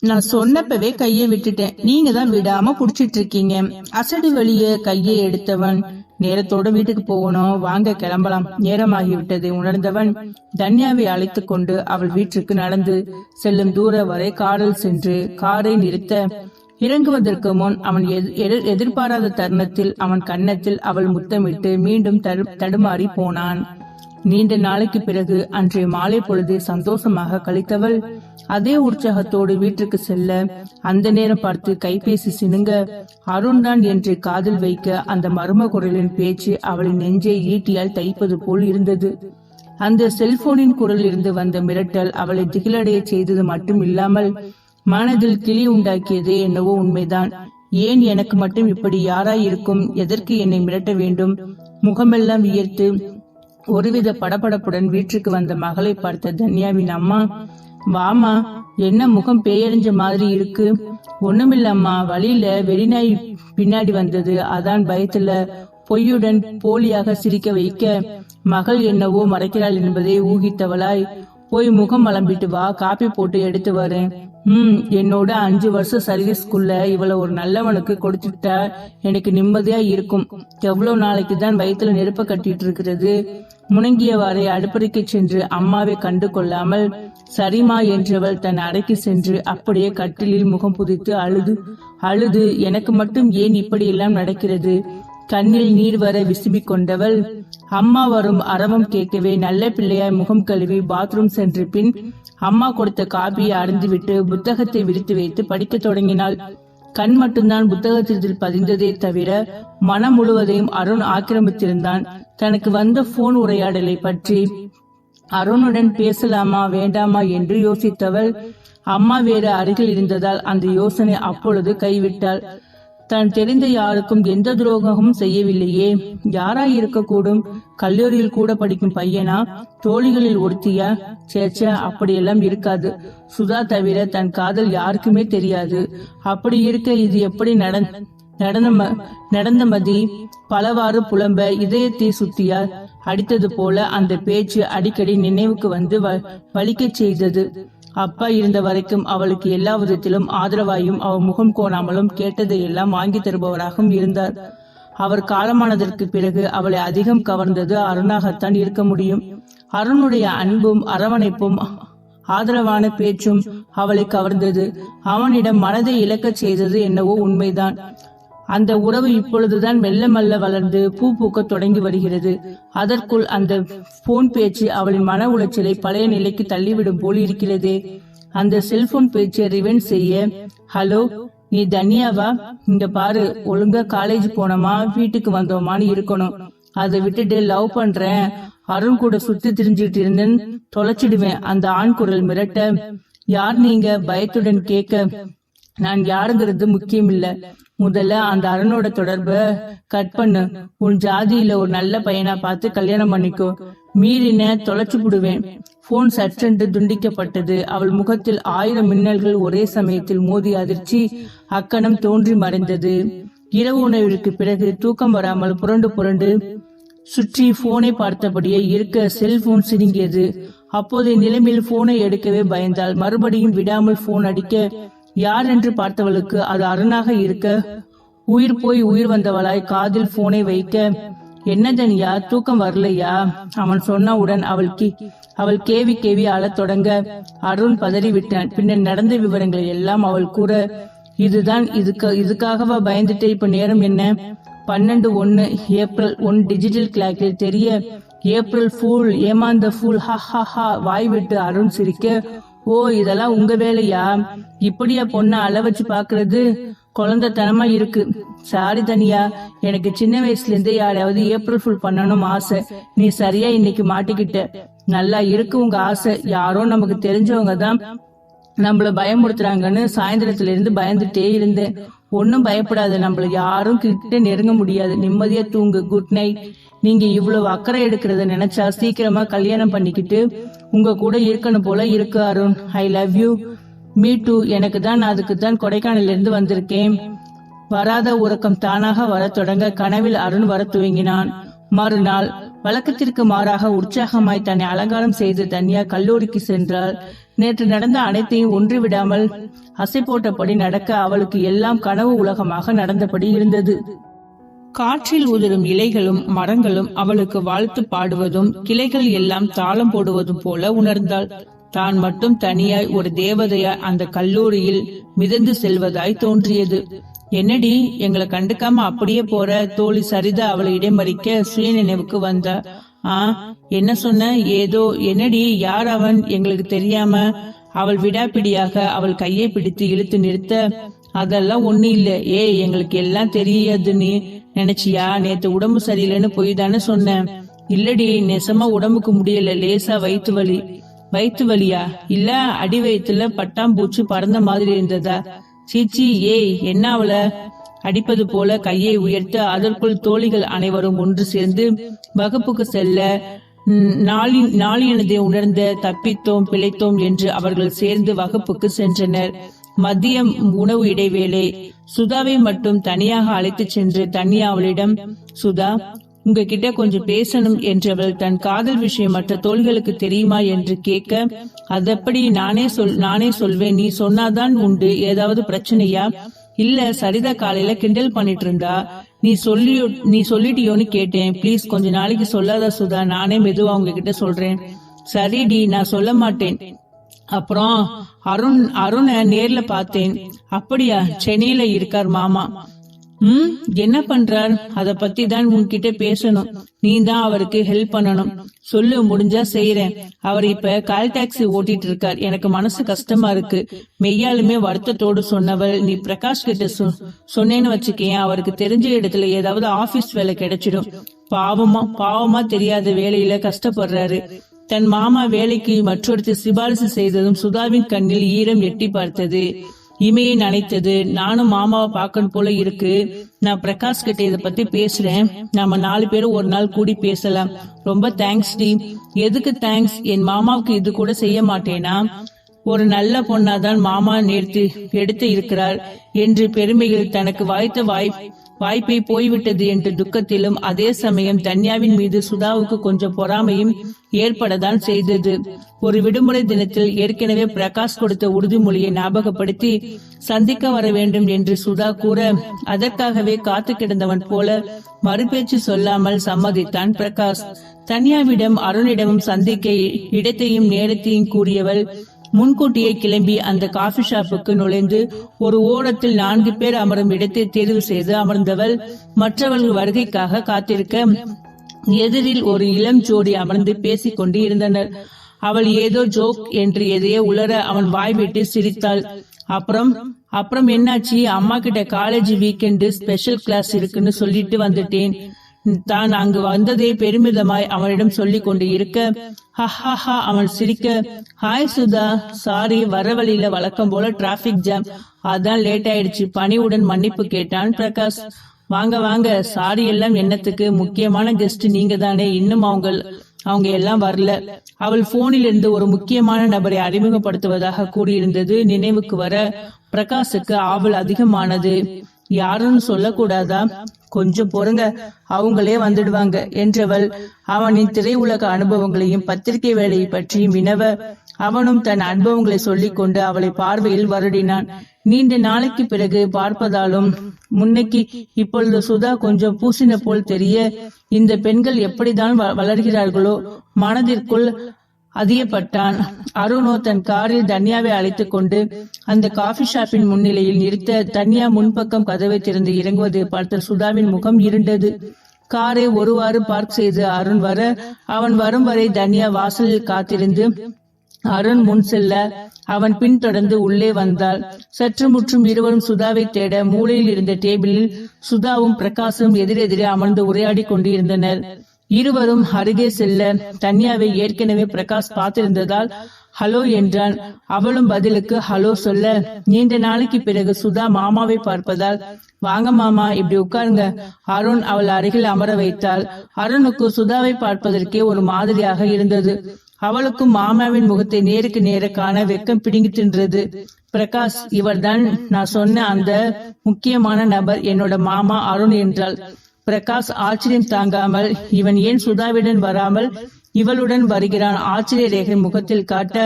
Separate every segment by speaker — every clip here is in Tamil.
Speaker 1: நான் சொன்னப்பவே கையை விட்டுட்டேன். நீங்க தான் விடாம புடிச்சிட்டு இருக்கீங்க அசடு வழிய கையை எடுத்தவன். நேரத்தோட வீட்டுக்கு போகணும். வாங்க கிளம்பலாம். நேரமாகிவிட்டதை. உணர்ந்தவன் தன்யாவை அழைத்து கொண்டு அவள் வீட்டிற்கு நடந்து செல்லும் தூர வரை காரில் சென்று காரை நிறுத்த இறங்குவதற்கு முன் அவன் எதிர்- எதிர்பாராத தருணத்தில் அவன் கன்னத்தில் அவள் முத்தமிட்டு மீண்டும் தடு- தடுமாறி போனான். நீண்ட நாளைக்கு பிறகு அன்றைய மாலை பொழுது சந்தோஷமாக கழித்தவள் அதே உற்சாகத்தோடு வீட்டிற்கு செல்ல அந்த நேரம் பார்த்து கைபேசி சினுங்க அருண் தான் என்று காதில் வைக்க அந்த மர்ம குரலின் பேச்சு அவளின் நெஞ்சை ஈட்டியால் தைப்பது போல் இருந்தது. அந்த செல்போனின் குரல் இருந்து வந்த மிரட்டல் அவளை திகிலடைய செய்தது மட்டும் இல்லாமல் மனதில் கிளி உண்டாக்கியது என்னவோ உண்மைதான். ஏன் எனக்கு மட்டும் இப்படி யாராய் இருக்கும் எதற்கு என்னை மிரட்ட வேண்டும்? முகமெல்லாம் வியர்த்து ஒருவித படபடப்புடன் வீட்டுக்கு வந்த மகளை பார்த்த தன்யாவின் அம்மா வாமா என்ன முகம் பேயறிஞ்ச மாதிரி இருக்கு? ஒண்ணுமில்லம்மா வழியில வெறிநாய் பின்னாடி வந்தது. அதான் பயத்துல பொய்யுடன் போலியாக சிரிக்க வைக்க மகள் என்னவோ மறைக்கிறாள் என்பதை ஊகித்தவளாய் போய் முகம் அலம்பிட்டு வா காப்பி போட்டு எடுத்து வரு ம் என்னோட அஞ்சு வருஷம் சர்வீஸ்க்குள்ள இவ்வளவு ஒரு நல்லவனுக்கு கொடுத்துட்டா எனக்கு நிம்மதியா இருக்கும். எவ்வளவு நாளைக்கு தான் வயித்துல நெருப்ப கட்டிட்டு இருக்கிறது? முணங்கியவாறே அடுப்பறைக்கு சென்று அம்மாவை கண்டு கொள்ளாமல் சரிமா என்றவள் தன் அறைக்கு சென்று அப்படியே கட்டிலில் முகம் புதித்து அழுது அழுது எனக்கு மட்டும் ஏன் இப்படியெல்லாம் நடக்கிறது? கண்ணில் நீர் வர விசும்பிக் கொண்டவள் அம்மா வரும் அரவம் கேட்கவே நல்ல பிள்ளையாய் முகம் கழுவி பாத்ரூம் சென்ற பின் அம்மா கொடுத்த காபியை அருந்துவிட்டு புத்தகத்தை விரித்து வைத்து படிக்கத் தொடங்கினாள். கண் மட்டும்தான் புத்தகத்தில் பதிந்ததே தவிர மனம் முழுவதையும் அருண் ஆக்கிரமித்திருந்தான். தனக்கு வந்த போன் உரையாடலை பற்றி அருணுடன் பேசலாமா வேண்டாமா? என்று யோசித்தவள் அம்மா வேறு அருகில் இருந்ததால் அந்த யோசனை அப்பொழுது கைவிட்டாள். தான் தெரிந்த யாருக்கும் எந்த துரோகமும் செய்யவில்லையே. யாராய் இருக்கக்கூடும் கல்லூரியில் கூட படிக்கும் பையனா? தோழிகளில் ஒருத்தியா? சேச்ச அப்படியெல்லாம் இருக்காது. சுதா தவிர தன் காதல் யாருக்குமே தெரியாது. அப்படி இருக்க இது எப்படி நட நடந்த ம- நடந்த மதி பலவாறு புலம்ப இதயத்தை சுத்தியால் அடித்தது போல அந்த பேச்சு அடிக்கடி நினைவுக்கு வந்து வ- வலிக்கச் செய்தது. அப்பா இருந்த வரைக்கும் அவளுக்கு எல்லா விதத்திலும் ஆதரவாயும் அவள் முகம் கோணாமலும் கேட்டதை எல்லாம் வாங்கி தருபவராகவும் இருந்தார். அவர் காலமானதற்கு பிறகு அவளை அதிகம் கவர்ந்தது அருணாகத்தான் இருக்க முடியும். அருணுடைய அன்பும் அரவணைப்பும் ஆதரவான பேச்சும் அவளை கவர்ந்தது. அவனிடம் மனதை இழக்கச் செய்தது என்னவோ உண்மைதான். அந்த உறவு இப்பொழுதுதான் மெல்ல மெல்ல வளர்ந்து பூ பூக்க தொடங்கி வருகிறது. அதற்குள் அந்த போன் பேச்சு அவளின் மன உளைச்சலை பழைய நிலைக்கு தள்ளிவிடும் போல் இருக்கிறதே. அந்த செல்போன் பேச்சை ரிவெண்ட் செய்ய ஹலோ நீ தனியாவா இங்க பாரு ஒழுங்கா காலேஜ் போனோமா வீட்டுக்கு வந்தோமான்னு இருக்கணும். அதை விட்டுட்டு லவ் பண்றேன். அருண் கூட சுத்தி திரிஞ்சுட்டு இருந்தேன். தொலைச்சிடுவேன். அந்த ஆண் குரல் மிரட்ட யார் நீங்க? பயத்துடன் கேட்க நான் யாருங்கிறது முக்கியம் இல்ல முதல்ல அந்த அருணோட தொடர்ப கட் பண்ணு. உன் ஜாதியில ஒரு நல்ல பையனா பார்த்து கல்யாணம் பண்ணிக்கோ. மீறின தொலைச்சு விடுவேன். போன் சற்றென்று துண்டிக்கப்பட்டது. அவள் முகத்தில் ஆயிரம் மின்னல்கள் ஒரே சமயத்தில் மோதி அதிர்ச்சி அக்கணம் தோன்றி மறைந்தது. இரவு உணவிற்கு பிறகு தூக்கம் வராமல் புரண்டு புரண்டு சுற்றி போனை பார்த்தபடியே இருக்க செல்போன் சிரிங்கியது அப்போதைய நிலைமையில் போனை எடுக்கவே பயந்தால் மறுபடியும் விடாமல் போன் அடிக்க யார் என்று பார்த்தவளுக்கு அது அருணாக இருக்க உயிர் போய் உயிர் வந்தவளாய் காதில் போனை வைக்க என்ன தனியா தூக்கம் வரலையா? அவன் சொன்னவுடன் அவள் கி அவள் கேவி கேவி அழத் தொடங்க அருண் பதறி விட்டான் பின்னர் நடந்த விவரங்களை எல்லாம் அவள் கூற இதுதான் இதுக்கு இதுக்காகவா பயந்துட்டு இப்ப நேரம் என்ன? பன்னெண்டு ஒன்னு ஏப்ரல் ஒன் டிஜிட்டல் கிளாக்கில் தெரிய ஏப்ரல் ஃபூல் ஏமாந்த ஃபூல் ஹா ஹா ஹா வாய் விட்டு அருண் சிரிக்க ஓ இதெல்லாம் உங்க வேலையா? இப்படியா பொண்ணை அள வச்சு பாக்குறது? குழந்தைத்தனமா இருக்கு. சாரி தனியா எனக்கு சின்ன வயசுல இருந்தே யாரையாவது ஏப்ரல் ஃபுல் பண்ணணும் ஆசை. நீ சரியா இன்னைக்கு மாட்டிக்கிட்ட. நல்லா இருக்கு உங்க ஆசை. யாரோ நமக்கு தெரிஞ்சவங்க தான் நம்மள பயமுறுத்துறாங்கன்னு சாயந்தரத்துல இருந்து பயந்துட்டே இருந்தேன். ஒன்னும் பயப்படாது நம்மள யாரும் கிட்ட நெருங்க முடியாது. நிம்மதியா தூங்கு. குட் நைட் நீங்க இவ்வளவு அக்கறை எடுக்கிறத நினைச்சா சீக்கிரமா கல்யாணம் பண்ணிக்கிட்டு உங்க கூட இருக்கணும் போல இருக்கு Arun. I love you me too எனக்கு தான் அதுக்கு தான் கொடைக்கானல இருந்து வந்திருக்கேன். வராத உறக்கம் தானாக வர தொடங்க கனவில் அருண் வர துவங்கினான். மறுநாள் வழக்கத்திற்கு மாறாக உற்சாகமாய் தன்னை அலங்காரம் செய்து தனியா கல்லூரிக்கு சென்றாள். நேற்று நடந்த அனைத்தையும் ஒன்று விடாமல் அசை போட்டபடி நடக்க அவளுக்கு எல்லாம் கனவு உலகமாக நடந்தபடி இருந்தது. காற்றில் உதிரும் இலைகளும் மரங்களும் அவளுக்கு வாழ்த்து பாடுவதும் கிளைகள் எல்லாம் தாளம் போடுவதும் போல உணர்ந்தாள். தான் மட்டும் தனியாய் ஒரு தேவதையாய் அந்த கல்லூரியில் மிதந்து செல்வதாய் தோன்றியது. என்னடி எங்களை கண்டுக்காம அப்படியே போற? தோழி சரிதா அவளை இடைமறிக்க சுய நினைவுக்கு வந்தா. ஆ என்ன சொன்ன? ஏதோ என்னடி யார் அவன்? எங்களுக்கு தெரியாம அவள் விடாப்பிடியாக அவள் கையை பிடித்து இழுத்து நிறுத்த. அதெல்லாம் ஒண்ணு இல்ல. ஏய் எங்களுக்கு எல்லாம் தெரியாதுன்னு நினைச்சியா? நேத்து உடம்பு சரியில்லைன்னு போய் தானே சொன்னேன். இல்லடி நெசமா உடம்புக்கு முடியல லேசா வயிற்று வலி. வயிற்று வலியா? இல்ல அடி வயிற்றுல பட்டாம்பூச்சி பறந்த மாதிரி இருந்ததா? சீச்சி ஏய் என்ன அவள? அடிப்பது போல கையை உயர்த்த அதற்குள் தோழிகள் அனைவரும் ஒன்று சேர்ந்து வகுப்புக்கு செல்ல நாளின் நாளி நாளினதை உணர்ந்த தப்பித்தோம் பிழைத்தோம் என்று அவர்கள் சேர்ந்து வகுப்புக்கு சென்றனர். மதியம் உணவு இடைவேளை. சுதாவை மட்டும் தனியாக அழைத்துச் சென்று தனியா அவளிடம் சுதா உங்ககிட்ட கொஞ்சம் பேசணும் என்றவள் தன் காதல் விஷயம் மற்ற தோள்களுக்கு தெரியுமா என்று கேட்க அதப்படி நானே சொல் நானே சொல்வேன். நீ சொன்னாதான் உண்டு. ஏதாவது பிரச்சனையா? இல்ல சரிதா காலையில கிண்டல் பண்ணிட்டு இருந்தா நீ சொல்லி நீ சொல்லிட்டியோன்னு கேட்டேன். ப்ளீஸ் கொஞ்ச நாளைக்கு சொல்லாத சுதா. நானே மெதுவா உங்ககிட்ட சொல்றேன். சரிடி நான் சொல்ல மாட்டேன். அப்புறம் அருண் அருணை நேர்ல பார்த்தேன். அப்படியா சென்னையில இருக்கார் மாமா. ம் என்ன பண்றார்? அத பத்தி தான் உன்கிட்ட பேசணும். நீ தான் அவருக்கு ஹெல்ப் பண்ணணும். சொல்லு முடிஞ்சா செய்யறேன் அவர் இப்ப கால் டாக்ஸி ஓட்டிட்டு இருக்கார் எனக்கு மனசு கஷ்டமா இருக்கு. மெய்யாலுமே வருத்தத்தோடு சொன்னவள். நீ பிரகாஷ் கிட்ட சொ- சொன்னேன்னு வச்சுக்கேன். அவருக்கு தெரிஞ்ச இடத்துல ஏதாவது ஆபீஸ் வேலை கிடைச்சிடும். பாவமா பாவமா தெரியாத வேலையில கஷ்டப்படுறாரு. தன் மாமா வேலைக்கு மற்றொருத்தர் சிபாரிசு செய்ததும் சுதாவின் கண்ணில் ஈரம் எட்டி பார்த்தது. இமையை நனைத்தது நானும் மாமாவை பார்க்கணும் போல இருக்கு. நான் பிரகாஷ் கிட்ட இதை பத்தி பேசுறேன். நாம நாலு பேரும் ஒரு நாள் கூடி பேசலாம். ரொம்ப தேங்க்ஸ் டி. எதுக்கு தேங்க்ஸ் என் மாமாவுக்கு இது கூட செய்ய மாட்டேனா? ஒரு நல்ல பொண்ணாதான் மாமா நேர்த்து எடுத்து இருக்கிறார். என்று பெருமையில் தனக்கு வாய்த்த வாய் வாய்ப்பை போய்விட்டது என்ற துக்கத்திலும் அதே சமயம் தன்யாவின் மீது சுதாவுக்கு கொஞ்சம் பொறாமையும் ஏற்படத்தான் செய்தது. ஒரு விடுமுறை தினத்தில் ஏற்கனவே பிரகாஷ் கொடுத்த உறுதிமொழியை ஞாபகப்படுத்தி சந்திக்க வர வேண்டும் என்று சுதா கூற அதற்காகவே காத்து கிடந்தவன் போல மறுபேச்சு சொல்லாமல் சம்மதித்தான் பிரகாஷ். தன்யாவிடம் அருணிடமும் சந்திக்க இடத்தையும் நேரத்தையும் கூறியவள் முன்கூட்டியே கிளம்பி அந்த காபி ஷாப்புக்கு நுழைந்து ஒரு ஓரத்தில் நான்கு பேர் அமரும் இடத்தை தேர்வு செய்து அமர்ந்தவள் மற்றவர்கள் வருகைக்காக காத்திருக்க எதிரில் ஒரு இளம் ஜோடி அமர்ந்து பேசிக் கொண்டு இருந்தனர். அவள் ஏதோ ஜோக் என்று எதையோ உளர அவன் வாய் விட்டு சிரித்தாள். அப்புறம் அப்புறம் என்னாச்சு? அம்மா கிட்ட காலேஜ் வீக்கெண்டு ஸ்பெஷல் கிளாஸ் இருக்குன்னு சொல்லிட்டு வந்துட்டேன். தான் அங்கு வந்ததே பெருமிதமாய் அவனிடம் சொல்லிக் கொண்டு இருக்க ஹஹஹா அவன் சிரிக்க ஹாய் சுதா சாரி வர வழியில வழக்கம் போல டிராபிக் ஜாம் அதான் லேட் ஆயிடுச்சு. பணிவுடன் மன்னிப்பு கேட்டான் பிரகாஷ். வாங்க வாங்க சாரி எல்லாம் என்னத்துக்கு? முக்கியமான கெஸ்ட் நீங்க தானே இன்னும் அவங்க அவங்க எல்லாம் வரல. அவள் போனில் இருந்து ஒரு முக்கியமான நபரை அறிமுகப்படுத்துவதாக கூறியிருந்தது நினைவுக்கு வர பிரகாஷுக்கு ஆவல் அதிகமானது. யாருன்னு சொல்லக்கூடாதா? கொஞ்சம் பொறுங்க. அவங்களே வந்துடுவாங்க. என்றவள் அவனின் திரையுலக அனுபவங்களையும் பத்திரிகை வேலையை பற்றியும் வினவ அவனும் தன் அனுபவங்களை சொல்லிக் கொண்டு அவளை பார்வையில் வருடினான். நீண்ட நாளைக்கு பிறகு பார்ப்பதாலும் முன்னைக்கு இப்பொழுது சுதா கொஞ்சம் பூசின போல் தெரிய இந்த பெண்கள் எப்படிதான் வ- வளர்கிறார்களோ மனதிற்குள் அதியப்பட்டான் அருணோ தன் காரில் தன்யாவை அழைத்துக் கொண்டு அந்த காபி ஷாப்பின் முன்னிலையில் நிறுத்த தன்யா முன்பக்கம் கதவை திறந்து இறங்குவதை பார்த்த சுதாவின் முகம் இருண்டது. காரை ஒருவாறு பார்க் செய்து அருண் வர அவன் வரும் வரை தன்யா வாசலில் காத்திருந்து அருண் முன் செல்ல அவன் பின்தொடர்ந்து உள்ளே வந்தாள். சற்று முற்றும் இருவரும் சுதாவை தேட மூலையில் இருந்த டேபிளில் சுதாவும் பிரகாசும் எதிரெதிரே அமர்ந்து உரையாடி கொண்டிருந்தனர். இருவரும் அருகே செல்ல தன்யாவை ஏற்கனவே பிரகாஷ் பார்த்திருந்ததால் ஹலோ என்றான். அவளும் பதிலுக்கு ஹலோ சொல்ல நீண்ட நாளைக்கு பிறகு சுதா மாமாவை பார்ப்பதால் வாங்க மாமா இப்படி உட்காருங்க. அருண் அவள் அருகில் அமர வைத்தாள். அருணுக்கு சுதாவை பார்ப்பதற்கே ஒரு மாதிரியாக இருந்தது. அவளுக்கும் மாமாவின் முகத்தை நேருக்கு நேர காண வெக்கம் பிடுங்கி தின்றது. பிரகாஷ் இவர்தான் நான் சொன்ன அந்த முக்கியமான நபர் என்னோட மாமா அருண் என்றாள். பிரகாஷ் ஆச்சரியம் தாங்காமல் இவன் ஏன் சுதாவிடன் வராமல் இவளுடன் வருகிறான்? ஆச்சரிய ரேகை முகத்தில் காட்ட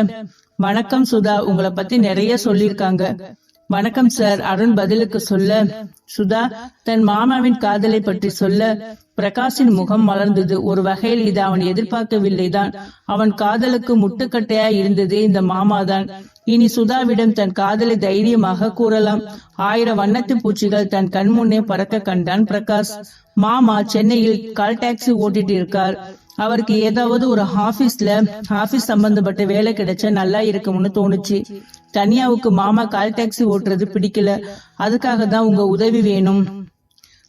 Speaker 1: வணக்கம் சுதா உங்களை பத்தி நிறைய சொல்லிருக்காங்க வணக்கம் சார் அருண் பதிலுக்கு சொல்ல சுதா தன் மாமாவின் காதலை பற்றி சொல்ல பிரகாஷின் முகம் மலர்ந்தது. ஒரு வகையில் இது அவன் எதிர்பார்க்கவில்லைதான். அவன் காதலுக்கு முட்டுக்கட்டையா இருந்தது இந்த மாமாதான். இனி சுதாவிடம் தன் காதலை தைரியமாக கூறலாம். ஆயிரம் வண்ணத்து பூச்சிகள் தன் கண் முன்னே பறக்க கண்டான் பிரகாஷ். மாமா சென்னையில் கால் டாக்ஸி ஓட்டிட்டு இருக்கார். அவருக்கு ஏதாவது ஒரு ஆபீஸ்ல ஆபீஸ் சம்பந்தப்பட்ட வேலை கிடைச்சா நல்லா இருக்கும்னு தோணுச்சு. தனியாவுக்கு மாமா கால் டாக்ஸி ஓட்டுறது பிடிக்கல. அதுக்காக தான் உங்க உதவி வேணும்.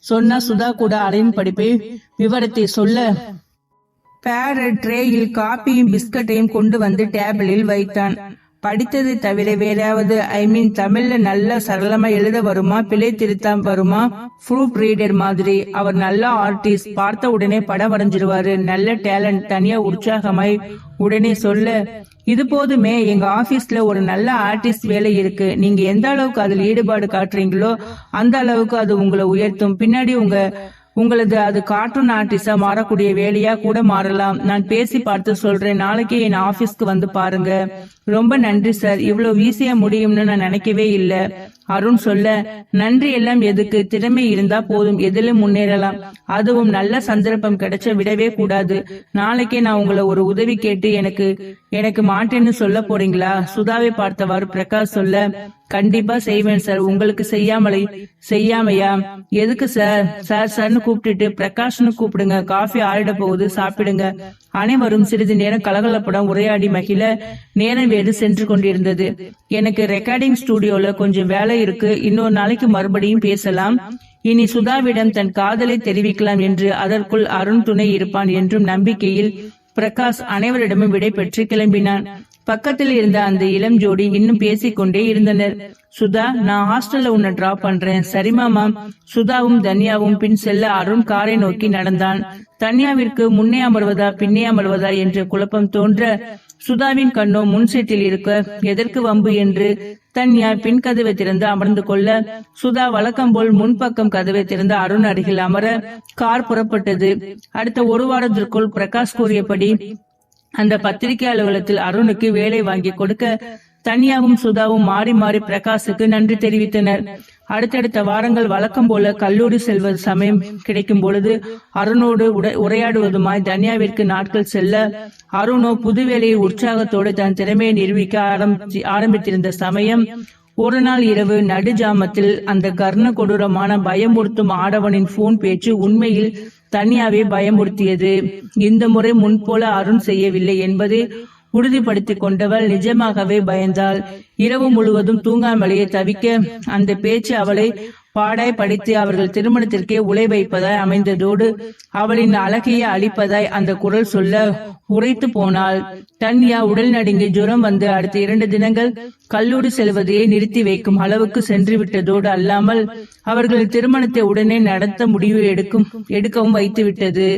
Speaker 1: சொன்னா சுதா கூட அறையின் படிப்பை விவரத்தை சொல்ல. பேரட் ட்ரேயில் காப்பியும் பிஸ்கட்டையும் கொண்டு வந்து டேபிளில் வைத்தான். படித்ததை தவிர வேறாவது ஐ மீன் தமிழ்ல நல்லா சரளமா எழுத வருமா பிழை திருத்தம் வருமா? ப்ரூஃப் ரீடர் மாதிரி. அவர் நல்ல ஆர்டிஸ்ட் பார்த்த உடனே படம் வரைஞ்சிருவாரு. நல்ல டேலண்ட் தனியா உற்சாகமாய் உடனே சொல்ல. இது போதுமே எங்க ஆபீஸ்ல ஒரு நல்ல ஆர்டிஸ்ட் வேலை இருக்கு. நீங்க எந்த அளவுக்கு அதில் ஈடுபாடு காட்டுறீங்களோ அந்த அளவுக்கு அது உங்களை உயர்த்தும். பின்னாடி உங்க உங்களது அது கார்ட்டூன் ஆர்டிஸ்டா மாறக்கூடிய வேலையா கூட மாறலாம். நான் பேசி பார்த்து சொல்றேன். நாளைக்கு என் ஆபீஸ்க்கு வந்து பாருங்க. ரொம்ப நன்றி சார். இவ்வளவு ஈஸியா முடியும்னு நான் நினைக்கவே இல்ல. அருண் சொல்ல நன்றி எல்லாம் எதுக்கு? திறமை இருந்தா போதும் எதிலும் முன்னேறலாம். அதுவும் நல்ல சந்தர்ப்பம் கிடைச்ச விடவே கூடாது. நாளைக்கே நான் உங்களை ஒரு உதவி கேட்டு எனக்கு எனக்கு மாட்டேன்னு சொல்ல போறீங்களா? சுதாவை பார்த்தவாறு பிரகாஷ் சொல்ல கண்டிப்பா செய்வேன் சார். உங்களுக்கு செய்யாமலை செய்யாமையா? எதுக்கு சார்? சார் சார்னு கூப்பிட்டுட்டு பிரகாஷ்னு கூப்பிடுங்க. காஃபி ஆறிட போகுது. சாப்பிடுங்க. அனைவரும் சிறிது நேரம் கலகலப்படம் உரையாடி மகிழ நேரம் வேறு சென்று கொண்டிருந்தது. எனக்கு ரெக்கார்டிங் ஸ்டுடியோல கொஞ்சம் வேலை இருக்கு. இன்னொரு நாளைக்கு மறுபடியும் பேசலாம். இனி சுதாவிடம் தன் காதலை தெரிவிக்கலாம் என்று அதற்குள் அருண் துணை இருப்பான் என்றும் நம்பிக்கையில் பிரகாஷ் அனைவரிடமும் விடை பெற்று கிளம்பினான். பக்கத்தில் இருந்த அந்த இளம் ஜோடி இன்னும் பேசிக்கொண்டே இருந்தனர். சுதா நான் ஹாஸ்டல்ல உன்னை டிராப் பண்றேன். சரி மாமா. சுதாவும் தன்யாவும் பின் செல்ல அருண் காரை நோக்கி நடந்தான். தன்யாவிற்கு முன்னே அமர்வதா பின்னே அமர்வதா என்ற குழப்பம் தோன்ற சுதாவின் கண்ணோ முன்சீட்டில் இருக்க எதற்கு வம்பு என்று தன்யா பின் கதவை திறந்து அமர்ந்து கொள்ள சுதா வழக்கம் போல் முன்பக்கம் கதவை திறந்து அருண் அருகில் அமர கார் புறப்பட்டது. அடுத்த ஒரு வாரத்திற்குள் பிரகாஷ் கூறியபடி அந்த பத்திரிகை அலுவலகத்தில் அருணுக்கு வேலை வாங்கி கொடுக்க தனியாவும் சுதாவும் மாறி மாறி பிரகாஷுக்கு நன்றி தெரிவித்தனர். அடுத்தடுத்த வாரங்கள் வழக்கம் போல கல்லூரி செல்வது சமயம் கிடைக்கும் பொழுது அருணோடு உடை உரையாடுவதுமாய் தன்யாவிற்கு நாட்கள் செல்ல அருணோ புது வேலையை உற்சாகத்தோடு தன் திறமையை நிரூபிக்க ஆரம்பிச்சு- ஆரம்பித்திருந்த சமயம் ஒரு நாள் இரவு நடுஜாமத்தில் அந்த கர்ண கொடூரமான பயமுறுத்தும் ஆடவனின் போன் பேச்சு உண்மையில் தனியாவே பயமுறுத்தியது. இந்த முறை முன்போல அருண் செய்யவில்லை என்பது உறுதிப்படுத்திக் கொண்டவள் நிஜமாகவே பயந்தாள். இரவு முழுவதும் தூங்காமலேயே தவிக்க அந்த பேச்சு அவளை பாடாய் படித்து அவர்கள் திருமணத்திற்கே உலை வைப்பதாய் அமைந்ததோடு அவளின் அழகையே அழிப்பதாய் அந்த குரல் சொல்ல உரைத்து போனாள். தன்யா உடல் நடுங்கி ஜுரம் வந்து அடுத்த இரண்டு தினங்கள் கல்லூரி செல்வதையே நிறுத்தி வைக்கும் அளவுக்கு சென்று விட்டதோடு அல்லாமல் அவர்கள் திருமணத்தை உடனே நடத்த முடிவு எடுக்கும் எடுக்கவும் வைத்து விட்டது.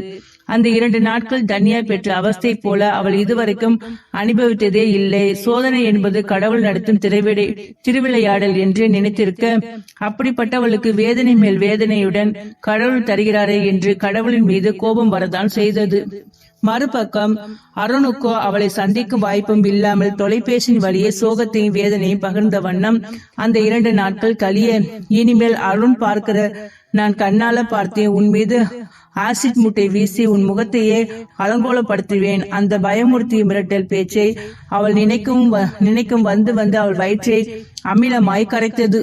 Speaker 1: அந்த இரண்டு நாட்கள் தன்யா பெற்ற அவஸ்தை போல அவள் இதுவரைக்கும் அனுபவித்ததே இல்லை. சோதனை என்பது கடவுள் நடத்தும் திரைவிடை திருவிளையாடல் என்று நினைத்திருக்க அப்படிப்பட்டவளுக்கு வேதனை மேல் வேதனையுடன் கடவுள் தருகிறாரே என்று கடவுளின் மீது கோபம் வரதான் செய்தது. மறுபக்கம் அருணுக்கோ அவளை சந்திக்கும் வாய்ப்பும் இல்லாமல் தொலைபேசியின் வழியே சோகத்தையும் வேதனையும் பகிர்ந்த வண்ணம் அந்த இரண்டு நாட்கள் கழிய இனிமேல் அருண் பார்க்கிற நான் கண்ணால பார்த்தேன். உன் மீது ஆசிட் முட்டை வீசி உன் முகத்தையே அலங்கோலப்படுத்துவேன். அந்த பயமுறுத்தி மிரட்டல் பேச்சை அவள் நினைக்கும் வ- நினைக்கும் வந்து வந்து அவள் வயிற்றை அமிலமாய் கரைத்தது.